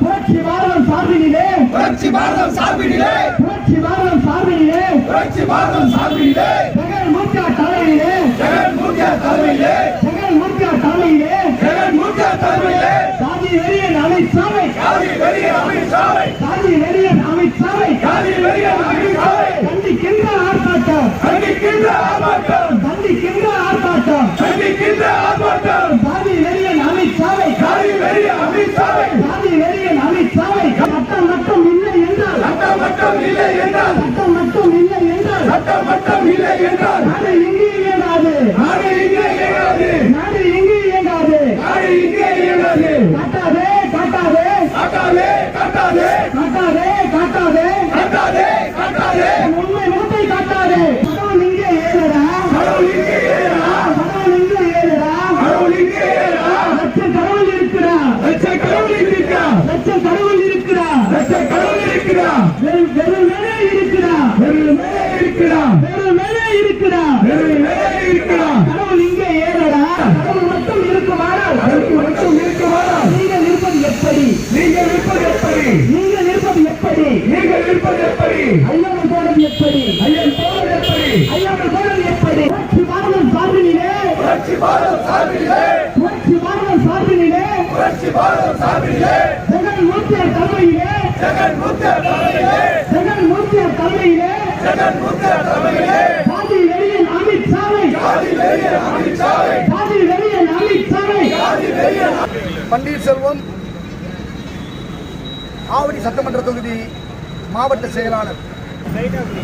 புரட்சி பாரதம் சார்பினிலே. புரட்சி பாரதம் சார்பிலே புரட்சி பாரதம் சார்பினிலே. புரட்சி பாரதம் சார்பிலே ஜெகன் மூர்த்தியா தலைமையிலே. ஜெகன் மூர்த்தியா தலைமையிலே. ஜெகன் மூர்த்தியா தலைமையிலே. ஜெகன் மூர்த்தியா தலைமையிலே. சாதி வெறியன் அமித்ஷாவை சாதி வெறியன் அமித்ஷாவை கண்டிக்கின்ற ஆர்ப்பாட்டம். கண்டிக்கின்ற ஆர்ப்பாட்டம். கண்டிக்கின்ற ஆர்ப்பாட்டம். கண்டிக்கின்ற ஆர்ப்பாட்டம். லட்சம் கடவுள் இருக்குடா லட்ச கடவுள் இருக்கிறா வெறும் வெறும் மேலே இருக்குடா வெறும் மேலே இருக்கிறா வெறும் மேலே இருக்குடா வெறும் மேலே இருக்கிறா கடவுள் இங்கே ஏறடா. கடவுள் மட்டும் இருக்குமானால். அதற்கு மட்டும் இருக்குமானா நீங்கள் இருப்பது எப்படி? நீங்கள் இருப்பது எப்படி? நீங்கள் இருப்பது எப்படி? நீங்கள் இருப்பது எப்படி? ஐயாமல் போனது எப்படி? ஐயன் போவது எப்படி? ஐயாமல் போனது எப்படி? புரட்சி பாரதம் சார்பினிலே. புரட்சி பாரதம் சார்பிலே புரட்சி பாரதம் சார்பினிலே. புரட்சி பாரதம் சார்பிலே ஜெகன் மூர்த்தியார் தலைமையிலே ஜெகன் மூர்த்தியா தலைமையிலே ஜெகன் மூர்த்தியார் தலைமையிலே ஜெகன் மூர்த்தியா தலைமையிலே சாதி வெறியன் அமித் சாவை காதி வெறிய அமித்ஷாவை சாதி வெறியன் அமித் சாவை. காதி வெறிய பன்னீர்செல்வம் ஆவடி சட்டமன்ற தொகுதி மாவட்ட செயலாளர்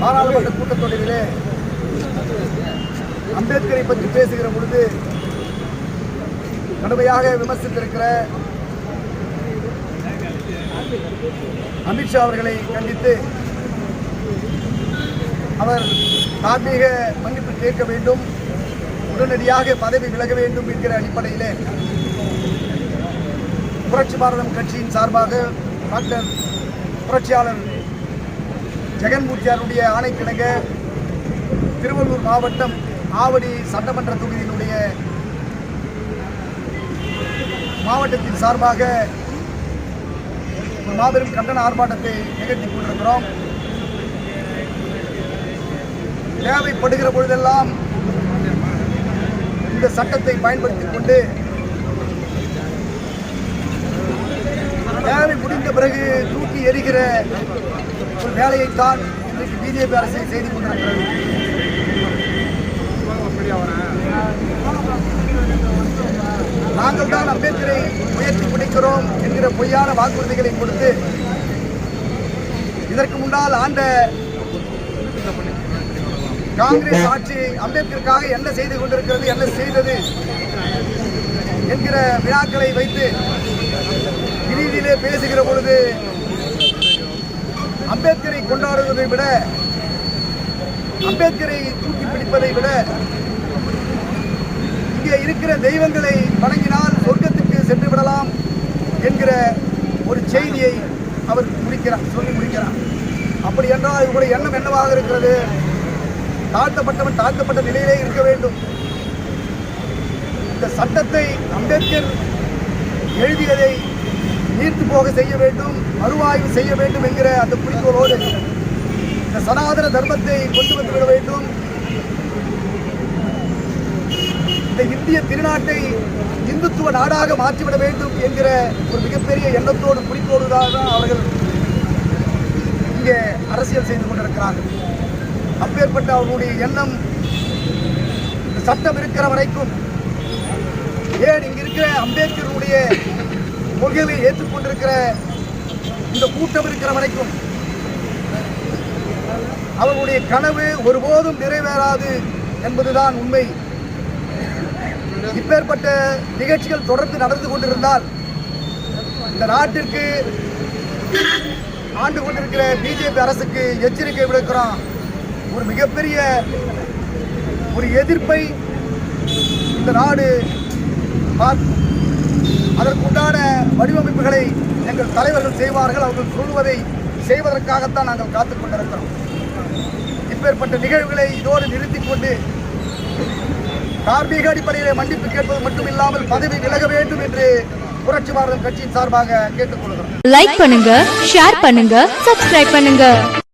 பாராளுமன்ற கூட்டத்தொடரிலே அம்பேத்கரை பற்றி பேசுகிற பொழுது கடுமையாக விமர்சித்திருக்கிற அமித்ஷா அவர்களை கண்டித்து அவர் தார்மீக மன்னிப்பு கேட்க வேண்டும் உடனடியாக பதவி விலக வேண்டும் என்கிற அடிப்படையிலே புரட்சி பாரதம் கட்சியின் சார்பாக டாக்டர் புரட்சியாளர் ஜெகன்மூர்த்தியாருடைய ஆணைக்கிணங்க திருவள்ளூர் மாவட்டம் ஆவடி சட்டமன்ற தொகுதியினுடைய மாவட்டத்தின் சார்பாக மாபெரும் கண்டன ஆர்ப்பாட்டத்தை நிகழ்த்தி கொண்டிருக்கிறோம். தேவைப்படுகிற பொழுதெல்லாம் இந்த சட்டத்தை பயன்படுத்திக் கொண்டு தேவை முடிந்த பிறகு தூக்கி எறிகிற ஒரு வேலையைத்தான் இன்றைக்கு பிஜேபி அரசை செய்து கொண்டிருக்கிறது. நாங்கள் தான் அம்பேத்கரை முயற்சி பிடிக்கிறோம் என்கிற பொய்யான வாக்குறுதிகளை கொடுத்து இதற்கு முன்னால் ஆண்ட காங்கிரஸ் ஆட்சி அம்பேத்கருக்காக என்ன செய்து கொண்டிருக்கிறது என்ன செய்தது என்கிற வினாக்களை வைத்து இறுதியிலே பேசுகிற பொழுது அம்பேத்கரை கொண்டாடுவதை விட அம்பேத்கரை தூக்கி பிடிப்பதை விட இங்கே இருக்கிற தெய்வங்களை வணங்கினால் சொர்க்கத்துக்கு சென்று விடலாம் என்கிற ஒரு செய்தியை அவர் முடிக்கிறார் சொல்லி முடிக்கிறார். அப்படி என்றால் இவருடைய எண்ணம் என்னவாக இருக்கிறது? தாழ்த்தப்பட்டவன் தாழ்த்தப்பட்ட நிலையிலே இருக்க வேண்டும். இந்த சட்டத்தை அம்பேத்கர் எழுதியதை நீர்த்து போக செய்ய வேண்டும் மறுவாய்வு செய்ய வேண்டும் என்கிற அந்த குறிக்கோளோடு இந்த சனாதன தர்மத்தை கொண்டு வந்துவிட வேண்டும். இந்த இந்திய திருநாட்டை இந்துத்துவ நாடாக மாற்றிவிட வேண்டும் என்கிற ஒரு மிகப்பெரிய எண்ணத்தோடு குறிக்கோடு தான் அவர்கள் இங்கே அரசியல் செய்து கொண்டிருக்கிறார்கள். அப்பேற்பட்ட அவர்களுடைய எண்ணம் இந்த சட்டம் இருக்கிற வரைக்கும் ஏன் இங்க இருக்கிற அம்பேத்கருடைய கொள்கைகளை ஏற்றுக்கொண்டிருக்கிற இந்த கூட்டம் இருக்கிற வரைக்கும் அவர்களுடைய கனவு ஒருபோதும் நிறைவேறாது என்பதுதான் உண்மை. இப்பேற்பட்ட நிகழ்ச்சிகள் தொடர்ந்து நடந்து கொண்டிருந்தால் இந்த நாட்டிற்கு ஆண்டு கொண்டிருக்கிற பிஜேபி அரசுக்கு எச்சரிக்கை விடுக்கிறோம். ஒரு மிகப்பெரிய ஒரு எதிர்ப்பை இந்த நாடு பார்க்கும். அதற்குண்டான வடிவமைப்புகளை எங்கள் தலைவர்கள் செய்வார்கள் அவர்கள் சொல்வதை செய்வதற்காகத்தான் நாங்கள் காத்துக் கொண்டிருக்கிறோம். இப்பேற்பட்ட நிகழ்வுகளை இதோடு நிறுத்திக் கொண்டு தார்மீக அடிப்படையில் மன்னிப்பு கேட்பது மட்டும் இல்லாமல் பதவி விலக வேண்டும் என்று புரட்சி பாரதம் கட்சியின் சார்பாக கேட்டுக்கொள்கிறோம். லைக் பண்ணுங்க ஷேர் பண்ணுங்க சப்ஸ்கிரைப் பண்ணுங்க.